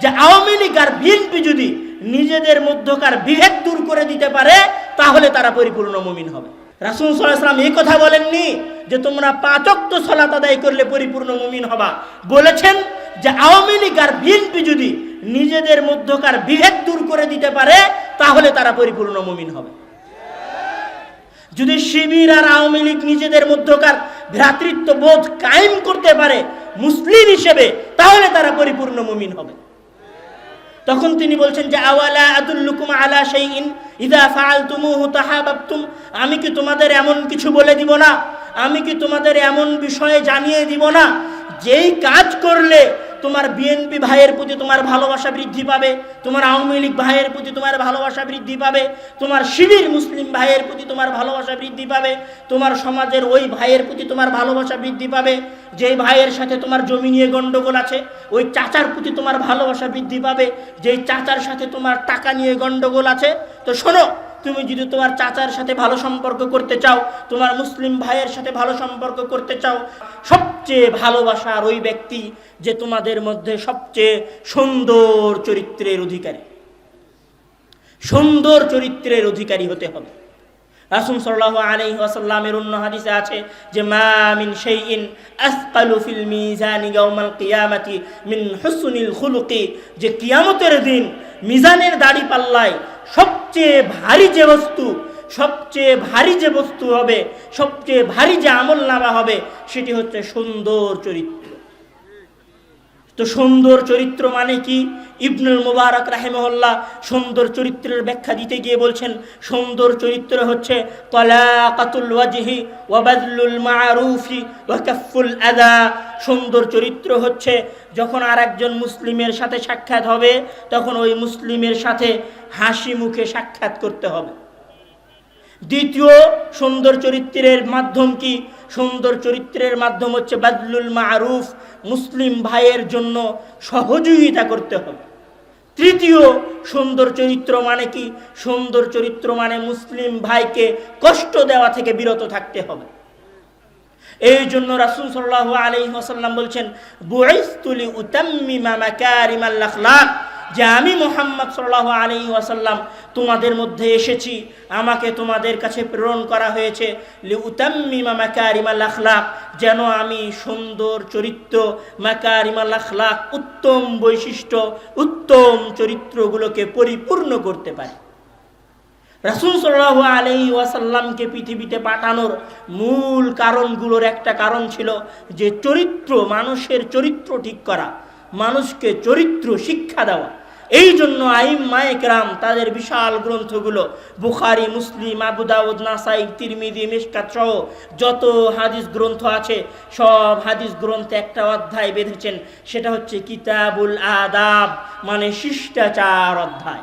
যে আওয়ামী লীগ আর বিএনপি যদি নিজেদের মধ্যকার বিভেদ দূর করে দিতে পারে, তাহলে তারা পরিপূর্ণ মুমিন হবে। রাসুল সাল্লাম এই কথা বলেননি যে তোমরা পাঁচক্ত সলাত আদায় করলে পরিপূর্ণ মুমিন হবা। বলেছেন যে আওয়ামী লীগ আর বিএনপি যদি নিজেদের মধ্যকার বিভেদ দূর করে দিতে পারে, তাহলে তারা পরিপূর্ণ মুমিন হবে। যদি শিবির আর আওয়ামী লীগ নিজেদের মধ্যকার ভ্রাতৃত্ব বোধ কায়েম করতে পারে মুসলিম হিসেবে, তাহলে তারা পরিপূর্ণ মুমিন হবে। তখন তিনি বলছেন যে, আওয়ালা আদুল্লুকুম আলা শাইইন? ইদা ফাআলতুমুহু তাহাবাবতুম? আমি কি তোমাদের এমন কিছু বলে দিব না? আমি কি তোমাদের এমন বিষয়ে জানিয়ে দিব না? যেই কাজ করলে তোমার বিএনপি ভাইয়ের প্রতি তোমার ভালোবাসা বৃদ্ধি পাবে, তোমার আওয়ামী লীগ ভাইয়ের প্রতি তোমার ভালোবাসা বৃদ্ধি পাবে, তোমার শিবির মুসলিম ভাইয়ের প্রতি তোমার ভালোবাসা বৃদ্ধি পাবে, তোমার সমাজের ওই ভাইয়ের প্রতি তোমার ভালোবাসা বৃদ্ধি পাবে, যেই ভাইয়ের সাথে তোমার জমি নিয়ে গণ্ডগোল আছে, ওই চাচার প্রতি তোমার ভালোবাসা বৃদ্ধি পাবে, যেই চাচার সাথে তোমার টাকা নিয়ে গণ্ডগোল আছে। তো শোনো, তুমি যদি তোমার চাচার সাথে ভালো সম্পর্ক করতে চাও, তোমার মুসলিম ভাইয়ের সাথে ভালো সম্পর্ক করতে চাও সবচেয়ে ভালোবাসার ওই ব্যক্তি যে তোমাদের মধ্যে সবচেয়ে সুন্দর চরিত্রের অধিকারী। সুন্দর চরিত্রের অধিকারী হতে হবে। রাসূল সাল্লাল্লাহু আলাইহি ওয়াসাল্লামের অন্য হাদিসে আছে যে, মা মিন শাইইন আসকালু ফিল মিজানি ইয়াউমাল কিয়ামাতি মিন হুসনিল খুলুকি। যে কিয়ামতের দিন মিজানের দাড়ি পাল্লায় সবচেয়ে ভারী যে বস্তু সবচেয়ে ভারী যে বস্তু হবে, সবচেয়ে ভারী যে আমল নামা হবে, সেটি হচ্ছে সুন্দর চরিত্র। তো সুন্দর চরিত্র মানে কি? ইবনুল মুবারক রাহেমহল্লা সুন্দর চরিত্রের ব্যাখ্যা দিতে গিয়ে বলছেন, সুন্দর চরিত্র হচ্ছে সুন্দর চরিত্র হচ্ছে যখন আর একজন মুসলিমের সাথে সাক্ষাৎ হবে, তখন ওই মুসলিমের সাথে হাসি মুখে সাক্ষাৎ করতে হবে। দ্বিতীয় সুন্দর চরিত্রের মাধ্যম কি? সুন্দর চরিত্রের মাধ্যম হচ্ছে বাদলুল মারুফ, মুসলিম ভাইয়ের জন্য সহযোগিতা করতে হবে। তৃতীয় সুন্দর চরিত্র মানে কি? সুন্দর চরিত্র মানে মুসলিম ভাইকে কষ্ট দেওয়া থেকে বিরত থাকতে হবে। এই জন্য রাসূল সাল্লাল্লাহু আলাইহি ওয়াসাল্লাম বলছেন, বুইসতুলি উতাম্মিমা মাকারিমাল আখলাক। যে আমি মোহাম্মদ সাল্লাল্লাহু আলাইহি ওয়াসাল্লাম তোমাদের মধ্যে এসেছি, আমাকে তোমাদের কাছে প্রেরণ করা হয়েছে লি উতাম্মিমা মাকারিমাল আখলাক, যেন আমি সুন্দর চরিত্র, মাকারিমাল আখলাক, উত্তম বৈশিষ্ট্য, উত্তম চরিত্রগুলোকে পরিপূর্ণ করতে পারি। রাসুল সাল্লাহ আলাই ওয়াসাল্লামকে পৃথিবীতে পাঠানোর মূল কারণগুলোর একটা কারণ ছিল যে চরিত্র, মানুষের চরিত্র ঠিক করা। মানুষকে চরিত্র, শিক্ষা দেওয়া। এই জন্য আইম মায়েকরাম তাদের বিশাল গ্রন্থগুলো বুখারি, মুসলিম আবুদাউদ নাসাই তিরমিদি মিসকাত সহ যত হাদিস গ্রন্থ আছে, সব হাদিস গ্রন্থে একটা অধ্যায় বেঁধেছেন। সেটা হচ্ছে কিতাবুল আদাব মানে শিষ্টাচার অধ্যায়।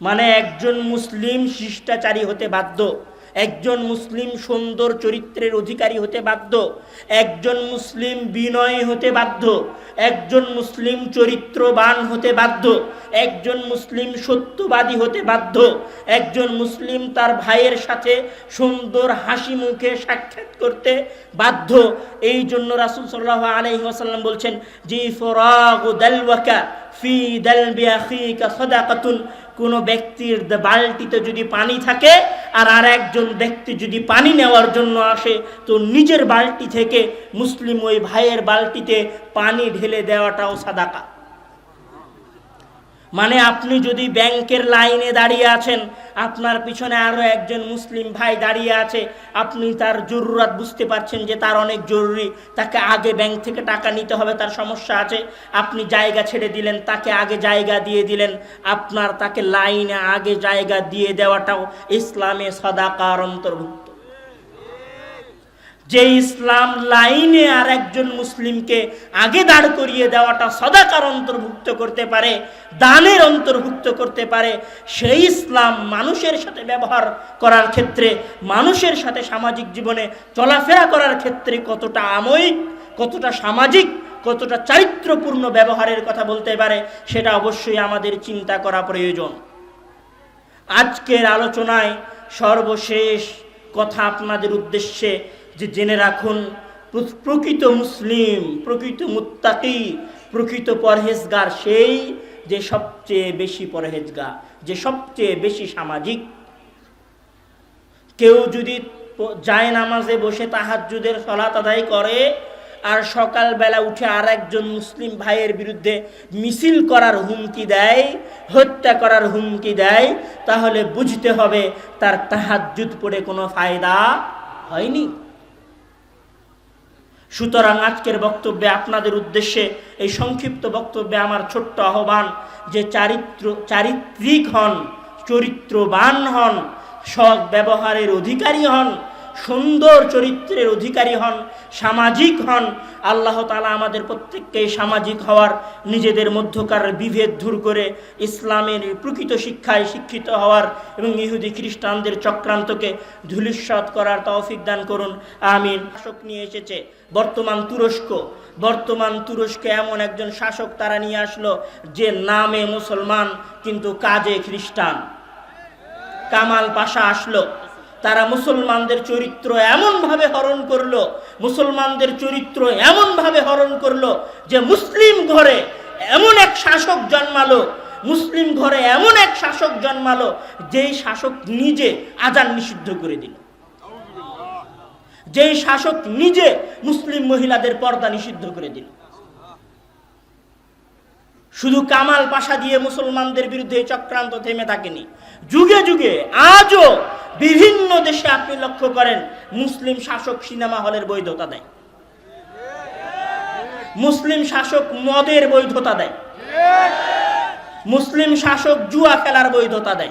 মানে একজন মুসলিম শিষ্টাচারী হতে বাধ্য। একজন মুসলিম সুন্দর চরিত্রের অধিকারী হতে বাধ্য, একজন মুসলিম বিনয়ী হতে বাধ্য, একজন মুসলিম চরিত্রবান হতে বাধ্য, একজন মুসলিম সত্যবাদী হতে বাধ্য, একজন মুসলিম তার ভাইয়ের সাথে সুন্দর হাসি মুখে সাক্ষাৎ করতে বাধ্য। এই জন্য রাসুল সাল্লাহ আলহি আসাল্লাম বলছেন, জি ফরাগ দালওয়াকা ফি দালবি আখিকা সদাকাতুন। কোনো ব্যক্তির বালতিতে যদি পানি থাকে আর আর একজন ব্যক্তি যদি পানি নেওয়ার জন্য আসে, তো নিজের বালতি থেকে মুসলিম ওই ভাইয়ের বালতিতে পানি ঢেলে দেওয়াটাও সাদাকা। মানে আপনি যদি ব্যাংকের লাইনে দাঁড়িয়ে আছেন, আপনার পিছনে আরও একজন মুসলিম ভাই দাঁড়িয়ে আছে, আপনি তার জরুরাত বুঝতে পারছেন যে তার অনেক জরুরি, তাকে আগে ব্যাংক থেকে টাকা নিতে হবে, তার সমস্যা আছে, আপনি জায়গা ছেড়ে দিলেন, তাকে আগে জায়গা দিয়ে দিলেন, আপনার তাকে লাইনে আগে জায়গা দিয়ে দেওয়াটাও ইসলামে সদাকার অন্তর্ভুক্ত। যে ইসলাম লাইনে আর একজন মুসলিমকে আগে দাঁড় করিয়ে দেওয়াটা সদাকার অন্তর্ভুক্ত করতে পারে, দানের অন্তর্ভুক্ত করতে পারে, সেই ইসলাম মানুষের সাথে ব্যবহার করার ক্ষেত্রে, মানুষের সাথে সামাজিক জীবনে চলাফেরা করার ক্ষেত্রে কতটা আময়িক, কতটা সামাজিক, কতটা চারিত্রপূর্ণ ব্যবহারের কথা বলতে পারে, সেটা অবশ্যই আমাদের চিন্তা করা প্রয়োজন। আজকের আলোচনায় সর্বশেষ কথা আপনাদের উদ্দেশ্যে যে জেনে রাখুন প্রকৃত মুসলিম, প্রকৃত মুত্তাকি, প্রকৃত পরহেজগার সেই যে সবচেয়ে বেশি পরহেজগা যে সবচেয়ে বেশি সামাজিক। কেউ যদি যায় নামাজে বসে তাহাজ্জুদের সলাত আদায় করে, আর সকালবেলা উঠে আর একজন মুসলিম ভাইয়ের বিরুদ্ধে মিছিল করার হুমকি দেয়, হত্যা করার হুমকি দেয়, তাহলে বুঝতে হবে তার তাহাজ্জুদ পড়ে কোনো ফায়দা হয়নি। সুতরাং আজকের বক্তব্যে আপনাদের উদ্দেশ্যে এই সংক্ষিপ্ত বক্তব্যে আমার ছোট্ট আহ্বান যে চারিত্র, চারিত্রিক হন, চরিত্রবান হন, সৎ ব্যবহারের অধিকারী হন সুন্দর চরিত্রের অধিকারী হন, সামাজিক হন। আল্লাহ তালা আমাদের প্রত্যেককে সামাজিক হওয়ার, নিজেদের মধ্যকার বিভেদ দূর করে ইসলামের প্রকৃত শিক্ষায় শিক্ষিত হওয়ার এবং ইহুদি খ্রিস্টানদের চক্রান্তকে ধূলিস্বাদ করার তৌফিক দান করুন। আমিন। শাসক নিয়ে এসেছে বর্তমান তুরস্ক। বর্তমান তুরস্কে এমন একজন শাসক তারা নিয়ে আসলো যে নামে মুসলমান, কিন্তু কাজে খ্রিস্টান। কামাল পাশা আসলো। তারা মুসলমানদের চরিত্র এমনভাবে হরণ করল, মুসলমানদের চরিত্র এমনভাবে হরণ করল যে মুসলিম ঘরে এমন এক শাসক জন্মালো, মুসলিম ঘরে এমন এক শাসক জন্মালো, যেই শাসক নিজে আজান নিষিদ্ধ করে দিল। যেই শাসক নিজে মুসলিম মহিলাদের পর্দা নিষিদ্ধ করে দিল। শুধু কামাল পাশা দিয়ে মুসলমানদের বিরুদ্ধে চক্রান্ত থেমে থাকেনি। যুগে যুগে আজও বিভিন্ন দেশে আপনি লক্ষ্য করেন, মুসলিম শাসক সিনেমা হলের বৈধতা দেয়। মুসলিম শাসক মদের বৈধতা দেয়। মুসলিম শাসক জুয়া খেলার বৈধতা দেয়।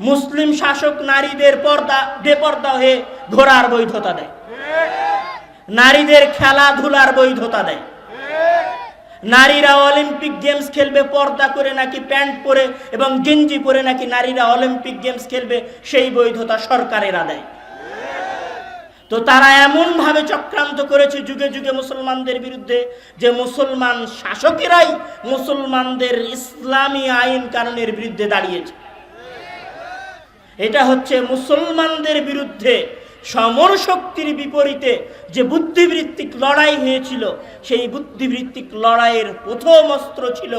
মুসলিম শাসক নারীদের পর্দা, বেপর্দা হয়ে ঘোরার বৈধতা দেয়। নারীদের খেলাধুলার বৈধতা দেয়। নারীরা অলিম্পিক গেমস খেলবে, পর্দা করে নাকি প্যান্ট পরে এবং গেঞ্জি পরে নাকি নারীরা অলিম্পিক গেমস খেলবে, সেই বৈধতা সরকারেরা দেয় তো তারা এমন ভাবে চক্রান্ত করেছে যুগে যুগে মুসলমানদের বিরুদ্ধে যে মুসলমান শাসকেরাই মুসলমানদের ইসলামী আইন কানুনের বিরুদ্ধে দাঁড়িয়েছে। এটা হচ্ছে মুসলমানদের বিরুদ্ধে সমর শক্তির বিপরীতে যে বুদ্ধিবৃত্তিক লড়াই হয়েছিল, সেই বুদ্ধিবৃত্তিক লড়াইয়ের প্রথম অস্ত্র ছিল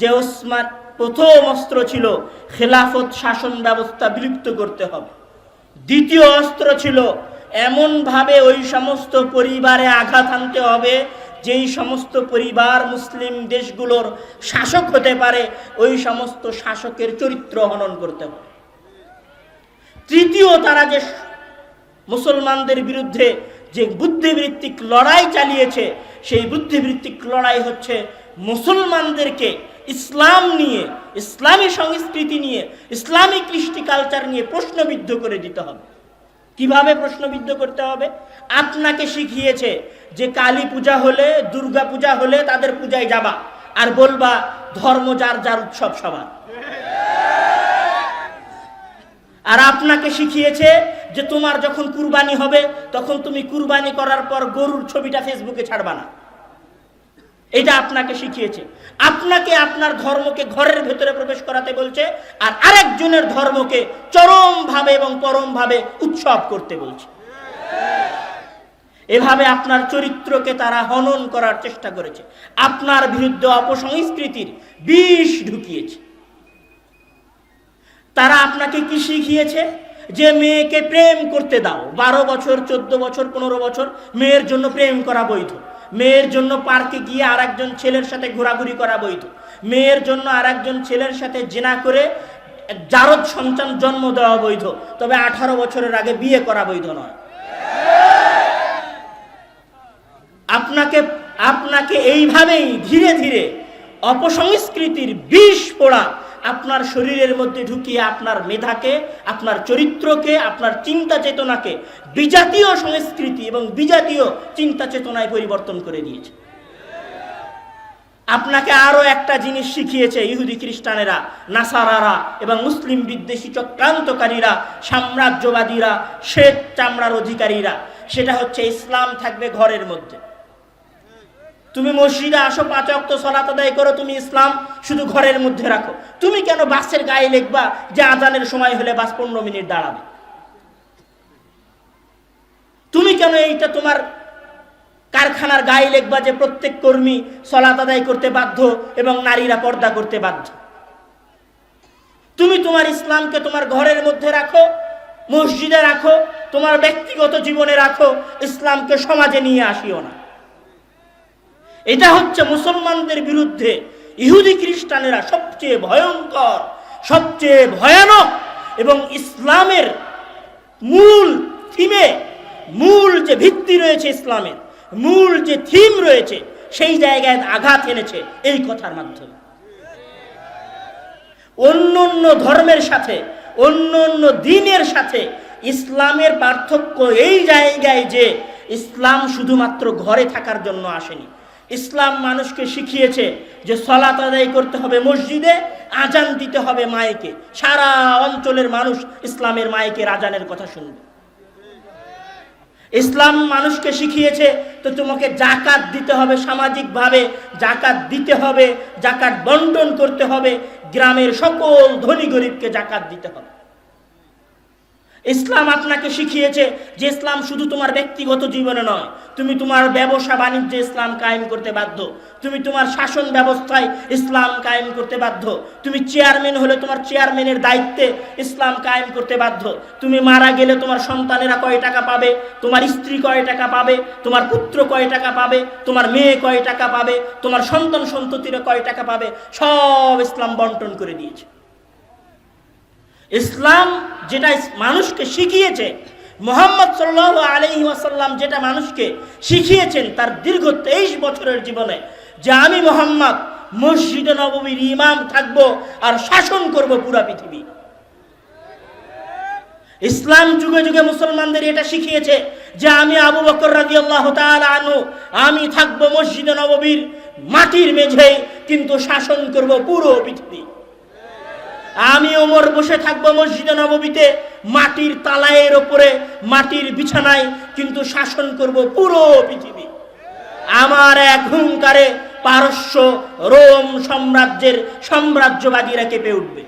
যে ওসমান, প্রথম অস্ত্র ছিল খেলাফত শাসন ব্যবস্থা বিলুপ্ত করতে হবে। দ্বিতীয় অস্ত্র ছিল এমনভাবে ওই সমস্ত পরিবারে আঘাত আনতে হবে, যেই সমস্ত পরিবার মুসলিম দেশগুলোর শাসক হতে পারে, ওই সমস্ত শাসকের চরিত্র হনন করতে হবে। তৃতীয় তারা যে মুসলমানদের বিরুদ্ধে যে বুদ্ধিবৃত্তিক লড়াই চালিয়েছে, সেই বুদ্ধিবৃত্তিক লড়াই হচ্ছে মুসলমানদেরকে ইসলাম নিয়ে, ইসলামী সংস্কৃতি নিয়ে, ইসলামী কৃষ্টি কালচার নিয়ে প্রশ্নবিদ্ধ করে দিতে হবে। কীভাবে প্রশ্নবিদ্ধ করতে হবে? আপনাকে শিখিয়েছে যে কালী পূজা হলে, দুর্গা পূজা হলে তাদের পূজায় যাবা, আর বলবা ধর্ম যার যার উৎসব সবার। আর আপনাকে শিখিয়েছে যে তোমার যখন কুরবানি হবে, তখন তুমি কুরবানি করার পর গরুর ছবিটা ফেসবুকে ছাড়বা না। এটা আপনাকে শিখিয়েছে। আপনাকে আপনার ধর্মকে ঘরের ভেতরে প্রবেশ করাতে বলছে, আর আরেকজনের ধর্মকে চরমভাবে এবং পরমভাবে উৎসব করতে বলছে। এভাবে আপনার চরিত্রকে তারা হনন করার চেষ্টা করেছে। আপনার বিরুদ্ধে অপসংস্কৃতির বিষ ঢুকিয়েছে। তারা আপনাকে কি শিখিয়েছে? যে মেয়েকে প্রেম করতে দাও। বারো বছর, চোদ্দ বছর, পনেরো বছর মেয়ের জন্য প্রেম করা বৈধ। মেয়ের জন্য পার্কে গিয়ে আর একজন ছেলের সাথে ঘোরাঘুরি করা বৈধ। মেয়ের জন্য আর একজন ছেলের সাথে জেনা করে জারদ সন্তান জন্ম দেওয়া বৈধ। তবে আঠারো বছরের আগে বিয়ে করা বৈধ নয়। আপনাকে আপনাকে এইভাবেই ধীরে ধীরে অপসংস্কৃতির বিষ পোড়া আপনার শরীরের মধ্যে ঢুকিয়ে আপনার মেধাকে, আপনার চরিত্রকে, আপনার চিন্তা চেতনাকে বিজাতীয় সংস্কৃতি এবং বিজাতীয় চিন্তা চেতনায় পরিবর্তন করে দিয়েছে। আপনাকে আরও একটা জিনিস শিখিয়েছে ইহুদি খ্রিস্টানেরা, নাসারারা এবং মুসলিম বিদ্বেষী চক্রান্তকারীরা, সাম্রাজ্যবাদীরা, শ্বেত চামড়ার অধিকারীরা। সেটা হচ্ছে ইসলাম থাকবে ঘরের মধ্যে। তুমি মসজিদে আসো, পাঁচ অক্ত সলাত আদায় করো, তুমি ইসলাম শুধু ঘরের মধ্যে রাখো। তুমি কেন বাসের গায়ে লিখবা যে আজানের সময় হলে বাস পনেরো মিনিট দাঁড়াবে? তুমি কেন এইটা তোমার কারখানার গায়ে লেখবা যে প্রত্যেক কর্মী সলাত আদায় করতে বাধ্য এবং নারীরা পর্দা করতে বাধ্য? তুমি তোমার ইসলামকে তোমার ঘরের মধ্যে রাখো, মসজিদে রাখো, তোমার ব্যক্তিগত জীবনে রাখো, ইসলামকে সমাজে নিয়ে আসিও না। এটা হচ্ছে মুসলমানদের বিরুদ্ধে ইহুদি খ্রিস্টানেরা সবচেয়ে ভয়ঙ্কর, সবচেয়ে ভয়ানক এবং ইসলামের মূল থিমে মূল যে ভিত্তি রয়েছে ইসলামের, মূল যে থিম রয়েছে, সেই জায়গায় আঘাত এনেছে এই কথার মাধ্যমে। অন্য অন্য ধর্মের সাথে, অন্য অন্য দিনের সাথে ইসলামের পার্থক্য এই জায়গায় যে ইসলাম শুধুমাত্র ঘরে থাকার জন্য আসেনি ইসলাম মানুষকে শিখিয়েছে যে সলাত আদায় করতে হবে মসজিদে, আজান দিতে হবে মায়েকে। সারা অঞ্চলের মানুষ ইসলামের মায়েকে আজানের কথা শুনবে। ইসলাম মানুষকে শিখিয়েছে তো তোমাকে জাকাত দিতে হবে সামাজিকভাবে, জাকাত দিতে হবে, জাকাত বন্টন করতে হবে, গ্রামের সকল ধনী গরিবকে জাকাত দিতে হবে। ইসলাম আপনাকে শিখিয়েছে যে ইসলাম শুধু তোমার ব্যক্তিগত জীবনে নয়। তুমি তোমার ব্যবসা বাণিজ্যে ইসলাম কায়েম করতে বাধ্য। তুমি তোমার শাসন ব্যবস্থায় ইসলাম কায়েম করতে বাধ্য। তুমি চেয়ারম্যান হলে তোমার চেয়ারম্যানের দায়িত্বে ইসলাম কায়েম করতে বাধ্য। তুমি মারা গেলে তোমার সন্তানেরা কয় টাকা পাবে? তোমার স্ত্রী কয় টাকা পাবে? তোমার পুত্র কয় টাকা পাবে? তোমার মেয়ে কয় টাকা পাবে? তোমার সন্তান সন্ততিরা কয় টাকা পাবে? সব ইসলাম বন্টন করে দিয়েছে। ইসলাম যেটা মানুষকে শিখিয়েছে, মোহাম্মদ সাল্লাহ আলহি ওয়াসাল্লাম যেটা মানুষকে শিখিয়েছেন তার দীর্ঘ তেইশ বছরের জীবনে, যে আমি মোহাম্মদ, মসজিদে নবমীর ইমাম থাকব আর শাসন করব পুরা পৃথিবী। ইসলাম যুগে যুগে মুসলমানদের এটা শিখিয়েছে যে আমি আবু বকর রাজি আল্লাহ আনু আমি থাকব মসজিদে নববীর মাটির মেঝে কিন্তু শাসন করব পুরো পৃথিবী। আমি ওমর বসে থাকব মসজিদে নবমীতে মাটির তালায়ের ওপরে, মাটির বিছানায়, কিন্তু শাসন করব পুরো পৃথিবী। আমার এক হুঙ্কারে পারস্য রোম সাম্রাজ্যের সাম্রাজ্যবাদীরা কেঁপে উঠবে।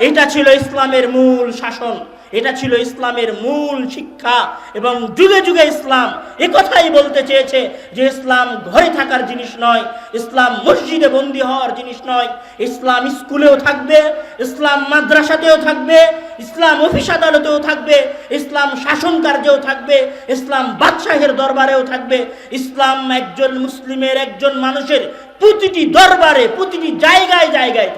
এটা ছিল ইসলামের মূল শাসন। এটা ছিল ইসলামের মূল শিক্ষা এবং যুগে যুগে ইসলাম কথাই বলতে চেয়েছে যে ইসলাম ঘরে থাকার জিনিস নয়, ইসলাম মসজিদে বন্দী হওয়ার জিনিস নয়, ইসলাম স্কুলেও থাকবে, ইসলাম মাদ্রাসাতেও থাকবে, ইসলাম অফিস আদালতেও থাকবে, ইসলাম শাসন কার্যেও থাকবে, ইসলাম বাদশাহের দরবারেও থাকবে, ইসলাম একজন মুসলিমের একজন মানুষের প্রতিটি দরবারে, প্রতিটি জায়গায় জায়গায়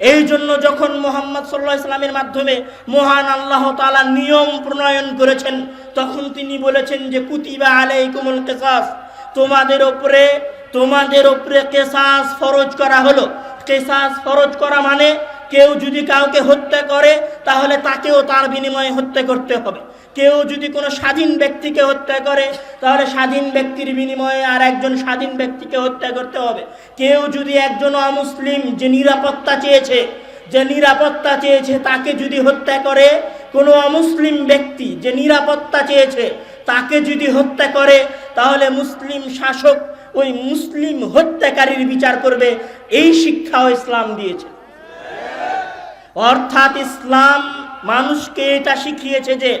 এই জন্য যখন মোহাম্মদ সাল্লাহ ইসলামের মাধ্যমে মহান আল্লাহ তালা নিয়ম প্রণয়ন করেছেন, তখন তিনি বলেছেন যে, কুতিবা আলাই কুমল কেসাস তোমাদের ওপরে তোমাদের ওপরে কেসাস ফরজ করা হলো। কেসাস ফরজ করা মানে কেউ যদি কাউকে হত্যা করে, তাহলে তাকেও তার বিনিময়ে হত্যা করতে হবে। কেউ যদি কোনো স্বাধীন ব্যক্তিকে হত্যা করে, তাহলে স্বাধীন ব্যক্তির বিনিময়ে আর একজন স্বাধীন ব্যক্তিকে হত্যা করতে হবে। কেউ যদি একজন অমুসলিম যে নিরাপত্তা চেয়েছে, যে নিরাপত্তা চেয়েছে, তাকে যদি হত্যা করে, কোনো অমুসলিম ব্যক্তি যে নিরাপত্তা চেয়েছে, তাকে যদি হত্যা করে, তাহলে মুসলিম শাসক ওই মুসলিম হত্যাকারীর বিচার করবে। এই শিক্ষাও ইসলাম দিয়েছে। অর্থাৎ ইসলাম মানুষকে এটা শিখিয়েছে যে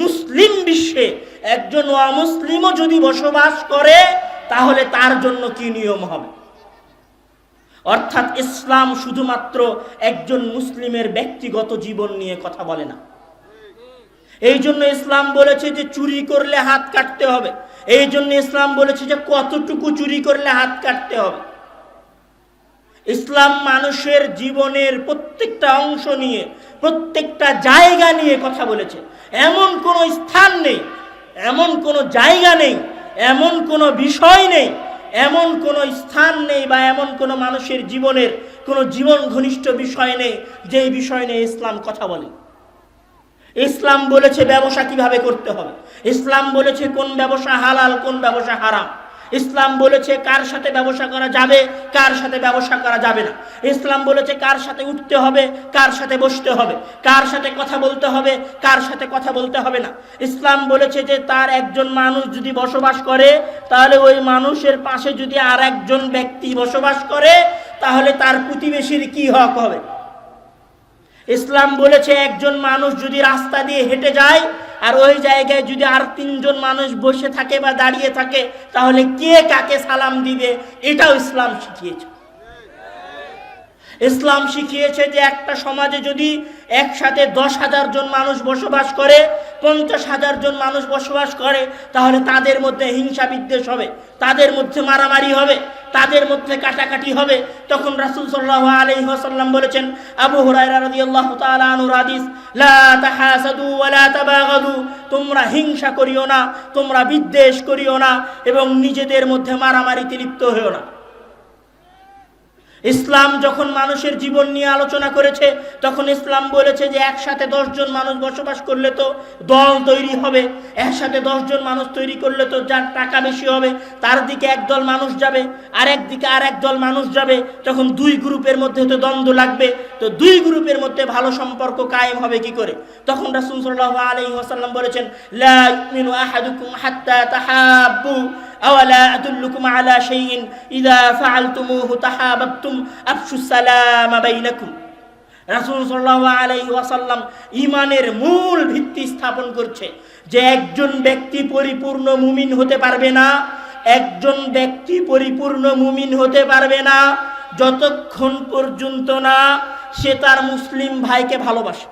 মুসলিম বিশ্বে একজন অমুসলিমও যদি বসবাস করে, তাহলে তার জন্য কি নিয়ম হবে? অর্থাৎ ইসলাম শুধুমাত্র একজন মুসলিমের ব্যক্তিগত জীবন নিয়ে কথা বলে না। এই জন্য ইসলাম বলেছে যে চুরি করলে হাত কাটতে হবে। এই জন্য ইসলাম বলেছে যে কতটুকু চুরি করলে হাত কাটতে হবে। ইসলাম মানুষের জীবনের প্রত্যেকটা অংশ নিয়ে, প্রত্যেকটা জায়গা নিয়ে কথা বলেছে। এমন কোনো স্থান নেই, এমন কোনো জায়গা নেই, এমন কোনো বিষয় নেই, এমন কোনো স্থান নেই বা এমন কোনো মানুষের জীবনের কোনো জীবন ঘনিষ্ঠ বিষয় নেই, যেই বিষয় নিয়ে ইসলাম কথা বলে। ইসলাম বলেছে ব্যবসা কীভাবে করতে হবে? ইসলাম বলেছে কোন ব্যবসা হালাল, কোন ব্যবসা হারাম। ইসলাম বলেছে কার সাথে ব্যবসা করা যাবে, কার সাথে ব্যবসা করা যাবে না। ইসলাম বলেছে কার সাথে উঠতে হবে, কার সাথে বসতে হবে, কার সাথে কথা বলতে হবে, কার সাথে কথা বলতে হবে না। ইসলাম বলেছে যে তার একজন মানুষ যদি বসবাস করে, তাহলে ওই মানুষের পাশে যদি আর একজন ব্যক্তি বসবাস করে, তাহলে তার প্রতিবেশীর কি হক হবে? ইসলাম বলেছে একজন মানুষ যদি রাস্তা দিয়ে হেঁটে যায় আর ওই জায়গায় যদি আর তিনজন মানুষ বসে থাকে বা দাঁড়িয়ে থাকে, তাহলে কে কাকে সালাম দিবে? এটাও ইসলাম শিখিয়েছে। ইসলাম শিখিয়েছে যে একটা সমাজে যদি একসাথে দশ হাজার জন মানুষ বসবাস করে, পঞ্চাশ হাজার জন মানুষ বসবাস করে, তাহলে তাদের মধ্যে হিংসা বিদ্বেষ হবে, তাদের মধ্যে মারামারি হবে তাদের মধ্যে কাটাকাটি হবে। তখন রাসূল সাল্লাল্লাহু আলাইহি ওয়াসাল্লাম বলেছেন, আবু হুরায়রা রাদিয়াল্লাহু তাআলা আনহু হাদিস তোমরা হিংসা করিও না, তোমরা বিদ্বেষ করিও না এবং নিজেদের মধ্যে মারামারিতে লিপ্ত হইও না। ইসলাম যখন মানুষের জীবন নিয়ে আলোচনা করেছে, তখন ইসলাম বলেছে যে একসাথে দশজন মানুষ বসবাস করলে তো দল তৈরি হবে, একসাথে দশজন মানুষ তৈরি করলে তো যার টাকা বেশি হবে, তার দিকে একদল মানুষ যাবে আর একদিকে আর একদল মানুষ যাবে, তখন দুই গ্রুপের মধ্যে তো দ্বন্দ্ব লাগবে, তো দুই গ্রুপের মধ্যে ভালো সম্পর্ক কায়েম হবে কি করে? তখন রাসূল সাল্লাল্লাহু আলাইহি ওয়াসাল্লাম বলেছেন তাহাব্বু। আওয়ালা আদুল্লুকুম আলা শাইইন ইযা ফাআলতুমুহু তাহাবাবতুম আফশুস সালাম বাইনাকুম। রাসূল সাল্লাহ আলাই ওয়াসাল্লাম ঈমানের মূল ভিত্তি স্থাপন করছে যে একজন ব্যক্তি পরিপূর্ণ মুমিন হতে পারবে না, একজন ব্যক্তি পরিপূর্ণ মুমিন হতে পারবে না, যতক্ষণ পর্যন্ত না সে তার মুসলিম ভাইকে ভালোবাসে।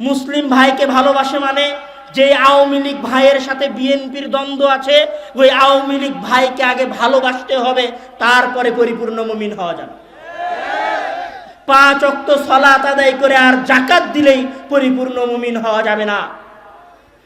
মুসলিম ভাইকে ভালোবাসে মানে যে আওয়ামী লীগ ভাইয়ের সাথে বিএনপির দ্বন্দ্ব আছে, ওই আওয়ামী লীগ ভাইকে আগে ভালোবাসতে হবে, তারপরে পরিপূর্ণ মমিন হওয়া যাবে। পাঁচ অক্ত সলাত আদায় করে আর জাকাত দিলেই পরিপূর্ণ মুমিন হওয়া যাবে না।